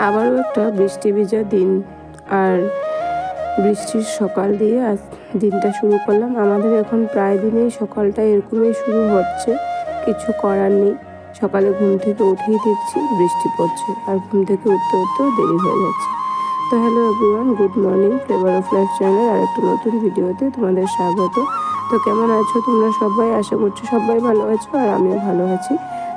আবারও একটা বৃষ্টি ভিজা দিন। আর বৃষ্টির সকাল দিয়ে আজ দিনটা শুরু করলাম। আমাদের এখন প্রায় দিনেই সকালটা এরকমই শুরু হচ্ছে। কিছু করার নেই। সকালে ঘুম থেকে উঠেই দেখছি বৃষ্টি পড়ছে আর ঘুম থেকে উঠতে উঠতেও দেরি হয়ে যাচ্ছে। তো hello everyone, good morning, flavour of life channel আর একটা নতুন ভিডিওতে তোমাদের স্বাগত। তো কেমন আছো? তোমরা সবাই? আশা করছি সবাই ভালো আছো আর আমিও ভালো আছি।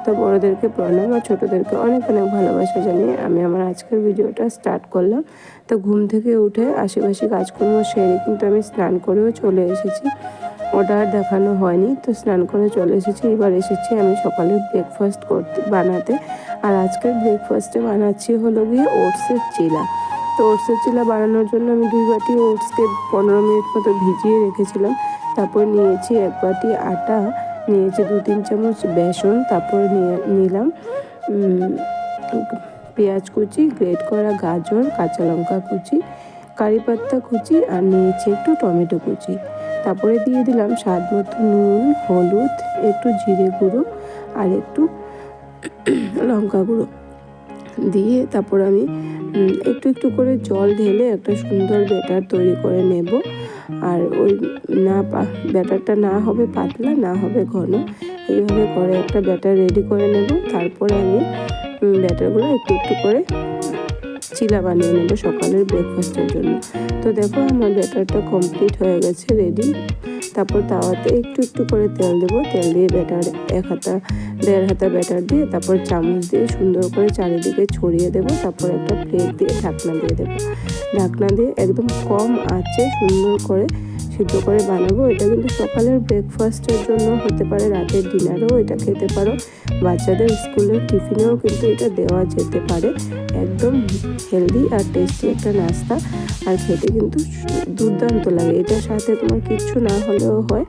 তো বড়োদেরকে প্রণাম আর ছোটোদেরকে অনেক অনেক ভালোবাসা জানিয়ে আমি আমার আজকের ভিডিওটা স্টার্ট করলাম। তো ঘুম থেকে উঠে আশেপাশে কাজকর্ম সেরে কিন্তু আমি স্নান করেও চলে এসেছি। ওটা আর দেখানো হয়নি, তো স্নান করে চলে এসেছি। এবার এসেছি আমি সকালে ব্রেকফাস্ট করতে বানাতে। আর আজকের ব্রেকফাস্টে বানাচ্ছি হলো গিয়ে ওটসের চিলা। তো ওটসের চিলা বানানোর জন্য আমি দুই বাটি ওটসকে পনেরো মিনিট মতো ভিজিয়ে রেখেছিলাম। তারপর নিয়েছি এক বাটি আটা। নিয়েছি দু তিন চামচ বেসন, তারপর নিয়ে নিলাম পেঁয়াজ কুচি, গ্রেট করা গাজর, কাঁচা লঙ্কা কুচি কারি পাত্তা কুচি, আর নিয়েছি একটু টমেটো কুচি। তারপরে দিয়ে দিলাম স্বাদ মতো নুন, হলুদ, একটু জিরে গুঁড়ো, আর একটু লঙ্কা গুঁড়ো। দিয়ে তারপর আমি একটু একটু করে জল ঢেলে একটা সুন্দর ব্যাটার তৈরি করে নেব। আর ওই না ব্যাটারটা না হবে পাতলা, না হবে ঘন, এইভাবে করে একটা ব্যাটার রেডি করে নেব। তারপরে আমি ব্যাটারগুলো একটু একটু করে চিলা বানিয়ে নেব সকালের ব্রেকফাস্টের জন্য। তো দেখো আমার ব্যাটারটা কমপ্লিট হয়ে গেছে রেডি তারপর তাওয়াতে একটু একটু করে তেল দেব। তেল দিয়ে ব্যাটার এক হাতা, দেড় হাতা ব্যাটার দিয়ে তারপর চামচ দিয়ে সুন্দর করে চারিদিকে ছড়িয়ে দেব। তারপর একটা প্লেট দিয়ে ঢাকনা দিয়ে দেবো। ঢাকনা দিয়ে একদম কম আছে সুন্দর করে সিদ্ধ করে বানাবো। এটা কিন্তু সকালের ব্রেকফাস্টের জন্য হতে পারে, রাতের ডিনারেও এটা খেতে পারো। বাচ্চাদের স্কুলের টিফিনেও কিন্তু এটা দেওয়া যেতে পারে। একদম হেলদি আর টেস্টি একটা নাস্তা। আর খেতে কিন্তু দুর্দান্ত লাগে। এটার সাথে তোমার কিচ্ছু না হলেও হয়,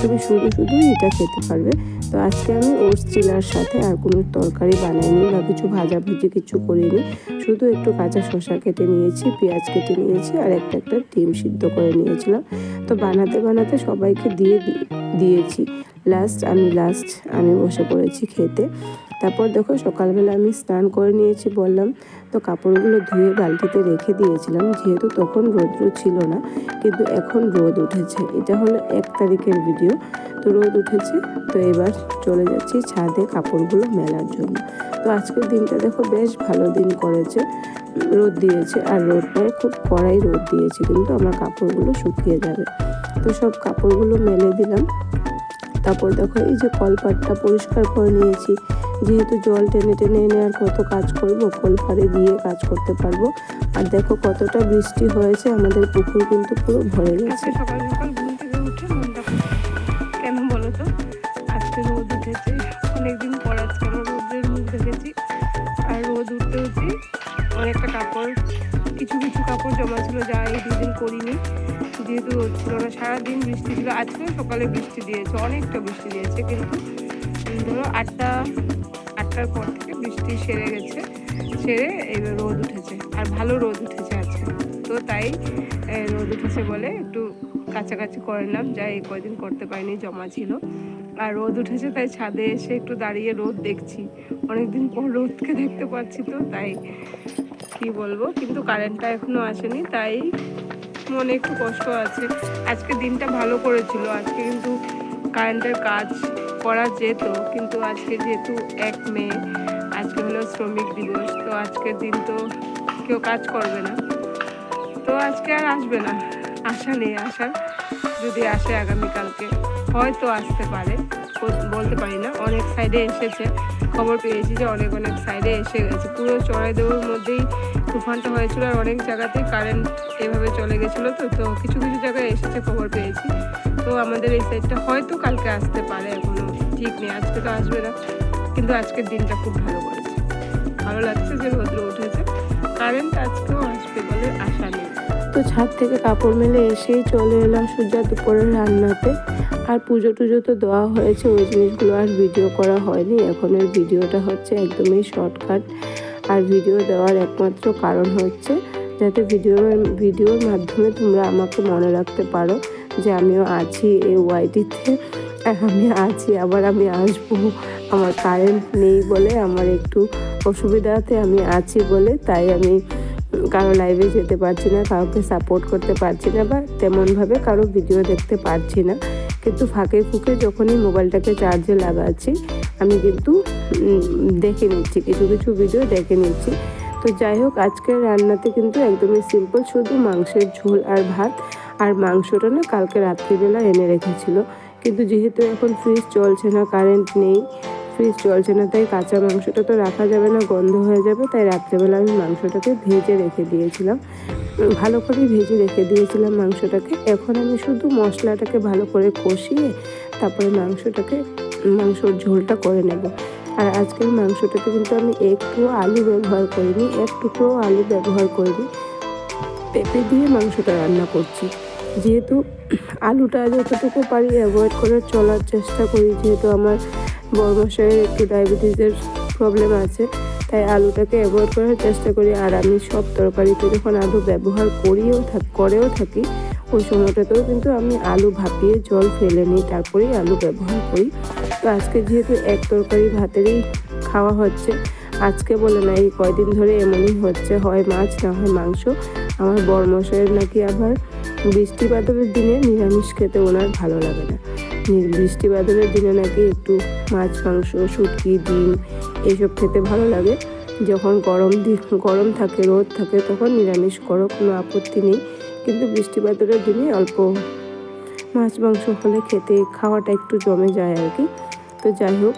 তুমি শুধু শুধু এটা খেতে পারবে। তো আজকে আমি ওটস চিলার সাথে আর কোনো তরকারি বানাইনি বা কিছু ভাজাভুজি কিছু করিনি। শুধু একটু কাঁচা শসা কেটে নিয়েছি, পেঁয়াজ কেটে নিয়েছি আর একটা একটা ডিম সিদ্ধ করে নিয়েছিলাম। তো বানাতে বানাতে সবাইকে দিয়ে দিয়েছি। লাস্ট আমি লাস্ট আমি বসে পড়েছি খেতে। তারপর দেখো সকালবেলা আমি স্নান করে নিয়েছি বললাম, তো কাপড়গুলো ধুয়ে বালতিতে রেখে দিয়েছিলাম, যেহেতু তখন রৌদ্র ছিল না, কিন্তু এখন রোদ উঠেছে। এটা হলো এক তারিখের ভিডিও তো রোদ উঠেছে, তো এবার চলে যাচ্ছি ছাদে কাপড়গুলো মেলার জন্য। তো আজকের দিনটা দেখো বেশ ভালো দিন করেছে, রোদ দিয়েছে, আর রোদটায় খুব কড়াই রোদ দিয়েছে, কিন্তু আমার কাপড়গুলো শুকিয়ে যাবে। তো সব কাপড়গুলো মেলে দিলাম, তারপর দেখো এই যে কলপাটটা পরিষ্কার করে নিয়েছি যেহেতু জল টেনে টেনে এনে আর কত কাজ করব কলপারে দিয়ে কাজ করতে পারব। আর দেখো কতটা বৃষ্টি হয়েছে আমাদের পুকুর কিন্তু পুরো ভরে গেছে। আজকে সকাল সকাল ঘুম থেকে উঠে মনটা কেন বলো তো আজকে রোদ উঠেছে অনেকদিন পর আজকে আমরা রোদের মুখ দেখেছি। আর রোদ উঠতে অনেকটা কাপড় কিছু কিছু কাপড় জমা ছিল যা এই দুদিন করিনি। যেহেতু রোদ ছিল না সারাদিন বৃষ্টি ছিল। আজকেও সকালে বৃষ্টি দিয়েছে অনেকটা বৃষ্টি দিয়েছে কিন্তু ধরো আটটা আটটার পর থেকে বৃষ্টি সেরে গেছে, সেরে এবার রোদ উঠেছে, আর ভালো রোদ উঠেছে আজকে। তো তাই রোদ উঠেছে বলে একটু কাছাকাছি করে নিলাম, যা এই কয়দিন করতে পারিনি, জমা ছিল। আর রোদ উঠেছে, তাই ছাদে এসে একটু দাঁড়িয়ে রোদ দেখছি। অনেকদিন পর রোদকে দেখতে পাচ্ছি তো, তাই কি বলব, কিন্তু কারেন্টটা এখনও আসেনি, তাই মনে একটু কষ্ট আছে। আজকে দিনটা ভালো করেছিল, আজকে কিন্তু কারেন্টের কাজ করা যেত, কিন্তু আজকে যেহেতু এক মে আজকে হলো শ্রমিক দিবস, তো আজকের দিন তো কেউ কাজ করবে না। তো আজকে আর আসবে না। আশা নেই আসার যদি আসে আগামীকালকে, হয়তো আসতে পারে। বলতে পারি না। অনেক সাইডে এসেছে। খবর পেয়েছি যে অনেক অনেক সাইডে এসে গেছে। পুরো চড়াইদেবুর মধ্যেই তুফানটা হয়েছিল আর অনেক জায়গাতেই কারেন্ট এভাবে চলে গেছিল তো তো কিছু কিছু জায়গায় এসেছে খবর পেয়েছি। তো আমাদের এই সাইডটা হয়তো কালকে আসতে পারে এখনও, ঠিক নেই, আজকে তো আসবে না। কিন্তু আজকের দিনটা খুব ভালো করেছে। ভালো লাগছে যে রোদ্র উঠেছে। কারেন্ট আজকেও আসবে বলে আশা নেই। তো ছাদ থেকে কাপড় মেলে এসেই চলে এলাম সূর্যা দুপুরের রান্নাতে। আর পুজো টুজো তো দেওয়া হয়েছে, ওই জিনিসগুলো আর ভিডিও করা হয়নি। এখনের ভিডিওটা হচ্ছে একদমই শর্টকাট আর ভিডিও দেওয়ার একমাত্র কারণ হচ্ছে, যাতে ভিডিও ভিডিওর মাধ্যমে তোমরা আমাকে মনে রাখতে পারো। যে আমিও আছি এই ওয়াইটিতে, আমি আছি, আবার আমি আসব। আমার কারেন্ট নেই বলে, আমার একটু অসুবিধাতে আমি আছি বলে, তাই আমি কারও লাইভে যেতে পারছি না, কাউকে সাপোর্ট করতে পারছি না বা তেমনভাবে কারও ভিডিও দেখতে পারছি না। কিন্তু ফাঁকে ফুঁকে যখনই মোবাইলটাকে চার্জে লাগাচ্ছি, আমি কিন্তু দেখে নিচ্ছি, কিছু কিছু ভিডিও দেখে নিচ্ছি। তো যাই হোক, আজকের রান্নাতে কিন্তু একদমই সিম্পল শুধু মাংসের ঝোল আর ভাত। আর মাংসটা না কালকে রাত্রিবেলা এনে রেখেছিল। কিন্তু যেহেতু এখন ফ্রিজ চলছে না কারেন্ট নেই ফ্রিজ চলছে না, তাই কাঁচা মাংসটা তো রাখা যাবে না, গন্ধ হয়ে যাবে, তাই রাত্রেবেলা আমি মাংসটাকে ভেজে রেখে দিয়েছিলাম। ভালো করে ভেজে রেখে দিয়েছিলাম মাংসটাকে। এখন আমি শুধু মশলাটাকে ভালো করে কষিয়ে তারপরে মাংসটাকে, মাংসর ঝোলটা করে নেব। আর আজকের মাংসটাতে কিন্তু আমি একটু আলু ব্যবহার করিনি একটুকু আলু ব্যবহার করিনি। পেঁপে দিয়ে মাংসটা রান্না করছি। যেহেতু আলুটা যতটুকু পারি অ্যাভয়েড করে চলার চেষ্টা করি, যেহেতু আমার বর্মশাইয়ের একটু ডায়াবেটিসের প্রবলেম আছে, তাই আলুটাকে অ্যাভয়েড করার চেষ্টা করি। আর আমি সব তরকারিতে যখন আলু ব্যবহার করিও থাক, করেও থাকি, ওই সময়টাতেও কিন্তু আমি আলু ভাপিয়ে জল ফেলে নিই, তারপরেই আলু ব্যবহার করি। তো আজকে যেহেতু এক তরকারি ভাতেরই খাওয়া হচ্ছে, আজকে বলে না, এই কয়দিন ধরে এমনই হচ্ছে, হয় মাছ না হয় মাংস। আমার বরমশাইয়ের নাকি আবার বৃষ্টি বাদলের দিনে নিরামিষ খেতে ওনার ভালো লাগে না। বৃষ্টি বাদলের দিনে নাকি একটু মাছ, মাংস, শুটকি, ডিম এইসব খেতে ভালো লাগে। যখন গরম গরম থাকে, রোদ থাকে, তখন নিরামিষ করো, কোনো আপত্তি নেই। কিন্তু বৃষ্টি বাদলের দিনে অল্প মাছ, মাংস হলে খেতে খাওয়াটা একটু জমে যায় আর কি। তো যাই হোক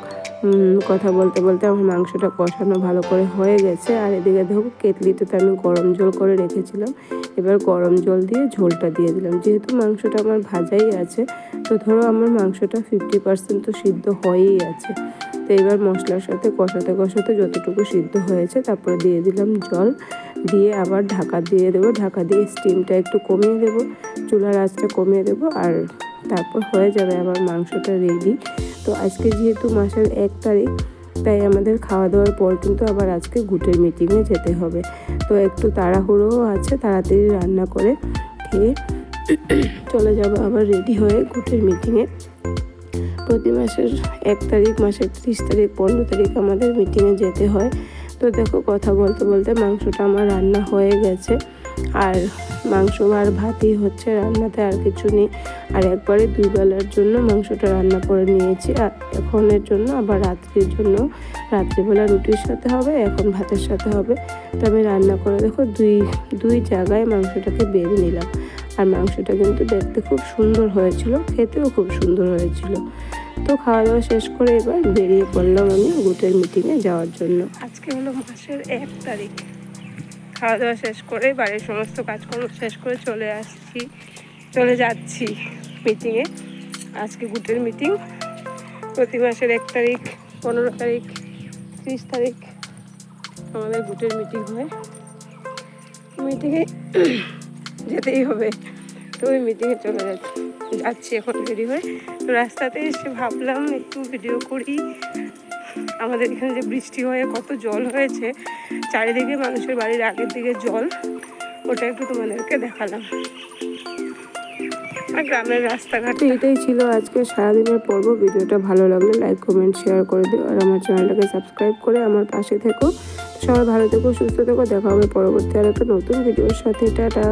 কথা বলতে বলতে আমার মাংসটা কষানো ভালো করে হয়ে গেছে। আর এদিকে দেখো, কেটলিতে আমি গরম জল করে রেখেছিলাম। এবার গরম জল দিয়ে ঝোলটা দিয়ে দিলাম। যেহেতু মাংসটা আমার ভাজাই আছে, তো ধরো আমার মাংসটা ফিফটি পার্সেন্ট তো সিদ্ধ হয়েই আছে। তো এবার মশলার সাথে কষাতে কষাতে যতটুকু সিদ্ধ হয়েছে, তারপরে দিয়ে দিলাম জল। দিয়ে আবার ঢাকা দিয়ে দেবো। ঢাকা দিয়ে স্টিমটা একটু কমিয়ে দেবো, চুলার আঁচটা কমিয়ে দেবো আর তারপর হয়ে যাবে আবার মাংসটা রেডি তো আজকে যেহেতু মাসের এক তারিখ, তাই আমাদের খাওয়া দাওয়ার পর কিন্তু আবার আজকে গুটের মিটিংয়ে যেতে হবে। তো একটু তাড়াহুড়োও আছে, তাড়াতাড়ি রান্না করে খেয়ে চলে যাব আবার রেডি হয়ে গুটের মিটিংয়ে প্রতি মাসের এক তারিখ, মাসের ত্রিশ তারিখ, পনেরো তারিখ আমাদের মিটিংয়ে যেতে হয়। তো দেখো কথা বলতে বলতে মাংসটা আমার রান্না হয়ে গেছে। আর মাংস আর ভাতই হচ্ছে রান্নাতে আর কিছু নেই। আর একবারে দুই বেলার জন্য মাংসটা রান্না করে নিয়েছি। আর এখনের জন্য আবার রাত্রির জন্য রাত্রিবেলা রুটির সাথে হবে, এখন ভাতের সাথে হবে। তো আমি রান্না করে দেখো দুই দুই জায়গায় মাংসটাকে বেড়ে নিলাম। আর মাংসটা কিন্তু দেখতে খুব সুন্দর হয়েছিল, খেতেও খুব সুন্দর হয়েছিল। তো খাওয়া দাওয়া শেষ করে এবার বেরিয়ে পড়লাম আমি গুটের মিটিংয়ে যাওয়ার জন্য। আজকে হলো মাসের এক তারিখ। খাওয়া দাওয়া শেষ করে বাড়ির সমস্ত কাজকর্ম শেষ করে চলে আসছি, চলে যাচ্ছি মিটিংয়ে আজকে গুটের মিটিং প্রতি মাসের এক তারিখ, পনেরো তারিখ, ত্রিশ তারিখ আমাদের গুটের মিটিং হয়। মিটিংয়ে যেতেই হবে, তো ওই মিটিংয়ে চলে যাচ্ছি। যাচ্ছি এখন রেডি হয়ে। তো রাস্তাতে এসে ভাবলাম একটু ভিডিও করি। আমাদের এখানে যে বৃষ্টি হয়ে, কত জল হয়েছে। চারিদিকে মানুষের বাড়ির আগের দিকে জল। ওটা একটু তোমাদেরকে দেখালাম। আর গ্রামের রাস্তাঘাট। এটাই ছিল আজকে সারাদিনের পর্ব। ভিডিওটা ভালো লাগলে লাইক কমেন্ট শেয়ার করে দিও। আর আমার চ্যানেলটাকে সাবস্ক্রাইব করে আমার পাশে থেকো। সবাই ভালো থেকো, সুস্থ থেকো। দেখা হবে পরবর্তী আর একটা নতুন ভিডিওর সাথে। টাটা।